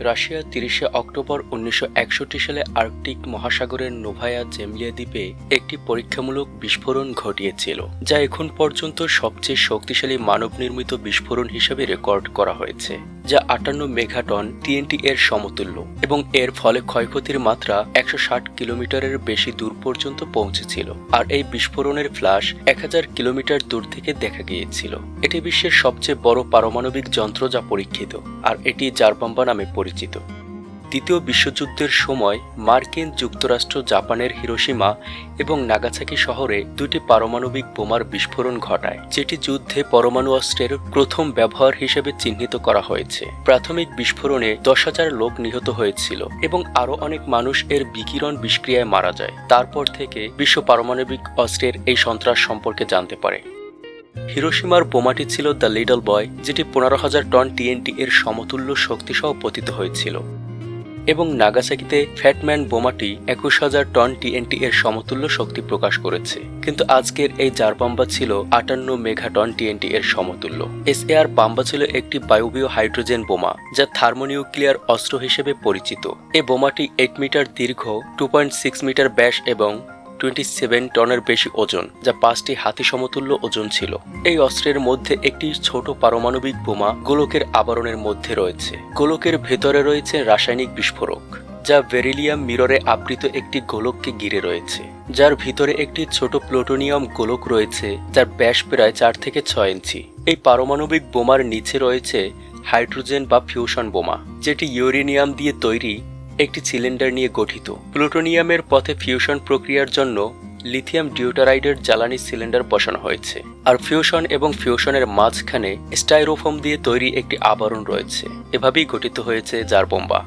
Russia তিরিশে October উনিশশো একষট্টি সালে আর্কটিক মহাসাগরের নোভায়া জেমলিয়া দ্বীপে একটি পরীক্ষামূলক বিস্ফোরণ ঘটিয়েছিল, যা এখন পর্যন্ত সবচেয়ে শক্তিশালী মানব নির্মিত বিস্ফোরণ হিসেবে রেকর্ড করা হয়েছে। যা আটান্ন মেঘাটন টিএনটি এর সমতুল্য এবং এর ফলে ক্ষয়ক্ষতির মাত্রা একশো ষাট কিলোমিটারের বেশি দূর পর্যন্ত পৌঁছেছিল। আর এই বিস্ফোরণের ফ্লাশ এক হাজার কিলোমিটার দূর থেকে দেখা গিয়েছিল। এটি বিশ্বের সবচেয়ে বড় পারমাণবিক যন্ত্র যা পরীক্ষিত, আর এটি জারবাম্বা নামে পরিচিত। দ্বিতীয় বিশ্বযুদ্ধের সময় মার্কিন যুক্তরাষ্ট্র জাপানের হিরোসীমা এবং নাগাসাকি শহরে দুটি পারমাণবিক বোমার বিস্ফোরণ ঘটায়, যেটি যুদ্ধে পরমাণু অস্ত্রের প্রথম ব্যবহার হিসেবে চিহ্নিত করা হয়েছে। প্রাথমিক বিস্ফোরণে দশ হাজার লোক নিহত হয়েছিল এবং আরও অনেক মানুষ এর বিকিরণ বিষক্রিয়ায় মারা যায়। তারপর থেকে বিশ্ব পারমাণবিক অস্ত্রের এই সন্ত্রাস সম্পর্কে জানতে পারে। হিরোসীমার বোমাটি ছিল দ্য লিডল বয়, যেটি পনেরো হাজার টন টিএনটি এর সমতুল্য শক্তিসহ পতিত হয়েছিল। এবং নাগাসাকিতে ফ্যাটম্যান বোমাটি একুশ হাজার টন টিএনটি এর সমতুল্য শক্তি প্রকাশ করেছে। কিন্তু আজকের এই জার বাম্বা ছিল আটান্ন মেঘাটন টিএনটি এর সমতুল্য। এস আর বাম্বা ছিল একটি বায়ুবীয় হাইড্রোজেন বোমা, যা থার্মোনিউক্লিয়ার অস্ত্র হিসেবে পরিচিত। এ বোমাটি এইট মিটার দীর্ঘ, টু পয়েন্ট সিক্স মিটার ব্যাস এবং টোয়েন্টি সেভেন টনের বেশি ওজন, যা পাঁচটি হাতি সমতুল্য ওজন ছিল। এই অস্ত্রের মধ্যে একটি ছোট পারমাণবিক বোমা গোলকের আবরণের মধ্যে রয়েছে। গোলকের ভেতরে রয়েছে রাসায়নিক বিস্ফোরক, যা ভেরিলিয়াম মিররে আবৃত একটি গোলককে ঘিরে রয়েছে। যার ভিতরে একটি ছোট প্লুটোনিয়াম গোলক রয়েছে, যার ব্যাস প্রায় চার থেকে ছয় ইঞ্চি। এই পারমাণবিক বোমার নিচে রয়েছে হাইড্রোজেন বা ফিউশন বোমা, যেটি ইউরেনিয়াম দিয়ে তৈরি একটি সিলিন্ডার নিয়ে গঠিত। প্লুটোনিয়ামের পথে ফিউশন প্রক্রিয়ার জন্য লিথিয়াম ডিউটারাইডের জ্বালানি সিলিন্ডার বসানো হয়েছে। আর ফিউশন এবং ফিউশনের মাঝখানে স্টাইরোফোম দিয়ে তৈরি একটি আবরণ রয়েছে। এভাবেই গঠিত হয়েছে জার বোম্বা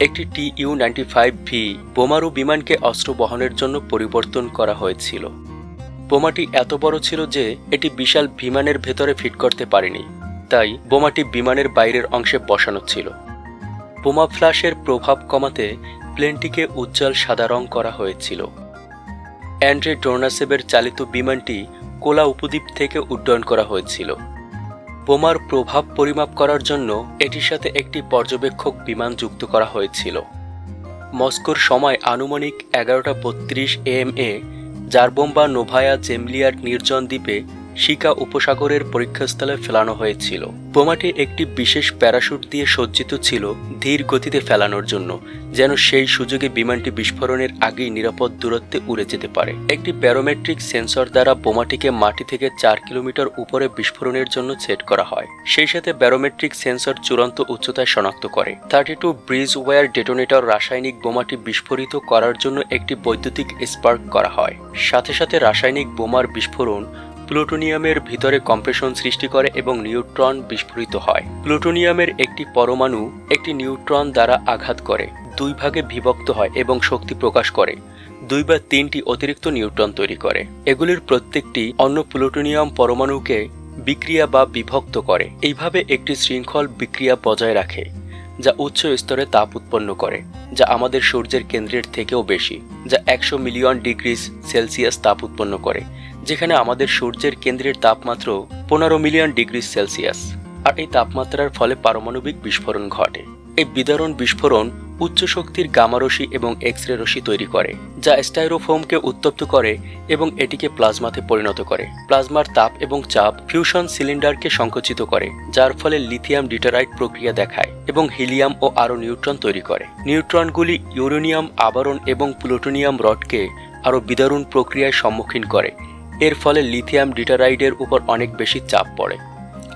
একটি T U ninety five V বোমারু বিমানকে অস্ত্র বহনের জন্য পরিবর্তন করা হয়েছিল। বোমাটি এত বড় ছিল যে এটি বিশাল বিমানের ভেতরে ফিট করতে পারেনি। তাই বোমাটি বিমানের বাইরের অংশে বসানো ছিল। বোমা ফ্ল্যাশের প্রভাব কমাতে প্লেনটিকে উজ্জ্বল সাদা রং করা হয়েছিল। অ্যান্ড্রে ডোর্নাসেবের চালিত বিমানটি কোলা উপদ্বীপ থেকে উড্ডয়ন করা হয়েছিল। বোমার প্রভাব পরিমাপ করার জন্য এটির সাথে একটি পর্যবেক্ষক বিমান যুক্ত করা হয়েছিল। মস্কোর সময় আনুমানিক এগারোটা বত্রিশ এম এ জারবোম্বা নোভায়া জেমলিয়ার নির্জন দ্বীপে শিকা উপসাগরের পরীক্ষাস্থলে ফেলানো হয়েছিল। বোমাটি একটি বিশেষ প্যারাশুট দিয়ে সজ্জিত ছিল ধীর গতিতে ফেলানোর জন্য, যেন সেই সুযোগে বিমানটি বিস্ফোরণের আগেই নিরাপদ দূরত্বে উড়ে যেতে পারে। একটি ব্যারোমেট্রিক সেন্সর দ্বারা বোমাটিকে মাটি থেকে চার কিলোমিটার উপরে বিস্ফোরণের জন্য সেট করা হয়। সেই সাথে ব্যারোমেট্রিক সেন্সর চূড়ান্ত উচ্চতায় শনাক্ত করে। Thirty two bridge war detonator রাসায়নিক বোমাটি বিস্ফোরিত করার জন্য একটি বৈদ্যুতিক স্পার্ক করা হয়। সাথে সাথে রাসায়নিক বোমার বিস্ফোরণ প্লুটোনিয়ামের ভিতরে কম্প্রেশন সৃষ্টি করে এবং নিউট্রন বিস্ফোরিত হয়। প্লুটোনিয়ামের একটি পরমাণু একটি নিউট্রন দ্বারা আঘাত করে, দুই ভাগে বিভক্ত হয় এবং শক্তি প্রকাশ করে, দুই বা তিনটি অতিরিক্ত নিউট্রন তৈরি করে। এগুলির প্রত্যেকটি অন্য প্লুটোনিয়াম পরমাণুকে বিক্রিয়া বা বিভক্ত করে। এইভাবে একটি শৃঙ্খল বিক্রিয়া বজায় রাখে। যা উচ্চ স্তরে তাপ উৎপন্ন করে, যা আমাদের সূর্যের কেন্দ্রের থেকেও বেশি, যা একশো মিলিয়ন ডিগ্রি সেলসিয়াস তাপ উৎপন্ন করে, যেখানে আমাদের সূর্যের কেন্দ্রের তাপমাত্র পনেরো মিলিয়ন ডিগ্রি সেলসিয়াস। আর এই তাপমাত্রার ফলে পারমাণবিক বিস্ফোরণ ঘটে। এই বিদারণ বিস্ফোরণ উচ্চ শক্তির গামারশি এবং এক্স রে রশি তৈরি করে, যা স্টাইরোফোমকে উত্তপ্ত করে এবং এটিকে প্লাজমাতে পরিণত করে। প্লাজমার তাপ এবং চাপ ফিউশন সিলিন্ডারকে সংকুচিত করে, যার ফলে লিথিয়াম ডিটারাইট প্রক্রিয়া দেখায় এবং হিলিয়াম ও আরও নিউট্রন তৈরি করে। নিউট্রনগুলি ইউরেনিয়াম আবরণ এবং প্লুটোনিয়াম রডকে আরও বিদারুণ প্রক্রিয়ায় সম্মুখীন করে। এর ফলে লিথিয়াম ডিটারাইডের উপর অনেক বেশি চাপ পড়ে।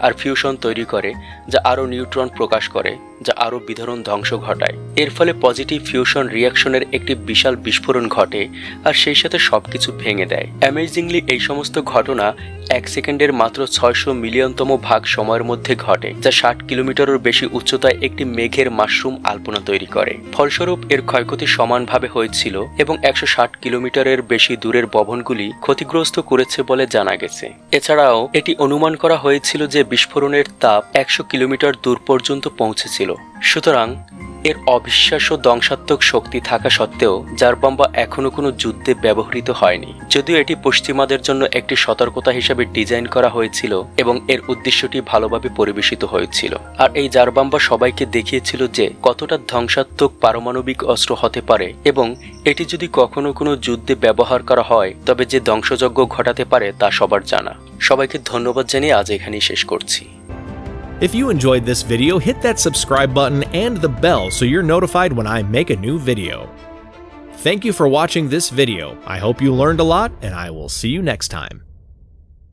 আর ফিউশন তৈরি করে, যা আরও নিউট্রন প্রকাশ করে, যা আরও বিধরণ ধ্বংস ঘটায়। এর ফলে পজিটিভ ফিউশন রিয়াকশনের একটি বিশাল বিস্ফোরণ ঘটে, আর সেই সাথে সব কিছু ভেঙে দেয়। অ্যামেজিংলি এই সমস্ত ঘটনা এক সেকেন্ডের মাত্র ছয়শো মিলিয়নতম ভাগ সময়ের মধ্যে ঘটে, যা ষাট কিলোমিটারের বেশি উচ্চতায় একটি মেঘের মাশরুম আলপনা তৈরি করে। ফলস্বরূপ, এর ক্ষয়ক্ষতি সমানভাবে হয়েছিল এবং একশো ষাট কিলোমিটারের বেশি দূরের ভবনগুলি ক্ষতিগ্রস্ত করেছে বলে জানা গেছে। এছাড়াও, এটি অনুমান করা হয়েছিল যে বিস্ফোরণের তাপ একশো কিলোমিটার দূর পর্যন্ত পৌঁছেছিল। সুতরাং এর অবিশ্বাস্য ধ্বংসাত্মক শক্তি থাকা সত্ত্বেও জারবাম্বা এখনও কোনো যুদ্ধে ব্যবহৃত হয়নি। যদিও এটি পশ্চিমাদের জন্য একটি সতর্কতা হিসেবে ডিজাইন করা হয়েছিল এবং এর উদ্দেশ্যটি ভালোভাবে পরিবেশিত হয়েছিল। আর এই জারবাম্বা সবাইকে দেখিয়েছিল যে কতটা ধ্বংসাত্মক পারমাণবিক অস্ত্র হতে পারে এবং এটি যদি কখনো কোনো যুদ্ধে ব্যবহার করা হয়, তবে যে ধ্বংসযজ্ঞ ঘটাতে পারে তা সবার জানা। সবাইকে ধন্যবাদ জানিয়ে আজ এখানেই শেষ করছি। If you enjoyed this video, hit that subscribe button and the bell so you're notified when I make a new video. Thank you for watching this video. I hope you learned a lot, and I will see you next time.